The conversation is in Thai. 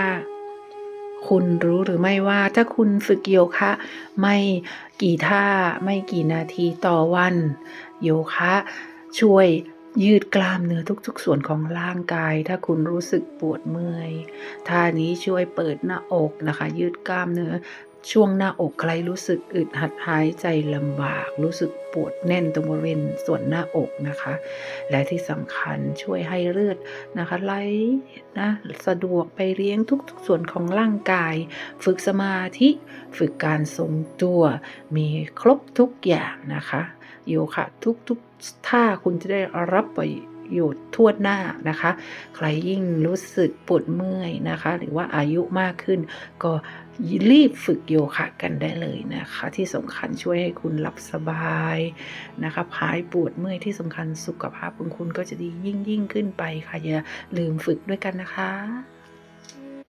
ค่ะ คุณรู้หรือไม่ว่าถ้าคุณฝึกโยคะ ไม่กี่ท่าไม่กี่นาทีต่อวัน โยคะ ช่วยยืดกล้ามเนื้อทุกๆ ส่วนของร่างกาย ถ้าคุณรู้สึกปวดเมื่อยท่านี้ช่วยเปิดหน้าอกนะคะ ยืดกล้ามเนื้อ ช่วงหน้าอกใครรู้สึกอึดหัดหายใจลำบาก รู้สึกปวดแน่นตรงบริเวณส่วนหน้าอกนะคะ และที่สำคัญช่วยให้เลือดนะคะไหลนะสะดวกไปเลี้ยงทุกๆส่วนของร่างกาย ฝึกสมาธิ ฝึกการทรงตัว มีครบทุกอย่างนะคะโยคะทุกๆท่าคุณจะได้รับประ โยชน์ทั่วหน้านะคะ ใครยิ่งรู้สึกปวดเมื่อยนะคะ หรือว่าอายุมากขึ้น ก็รีบฝึกโยคะกันได้เลยนะคะ ที่สำคัญช่วยให้คุณหลับสบายนะคะหายปวดเมื่อยที่สำคัญสุขภาพของคุณก็จะดียิ่งยิ่งขึ้นไปค่ะอย่าลืมฝึกด้วยกันนะคะ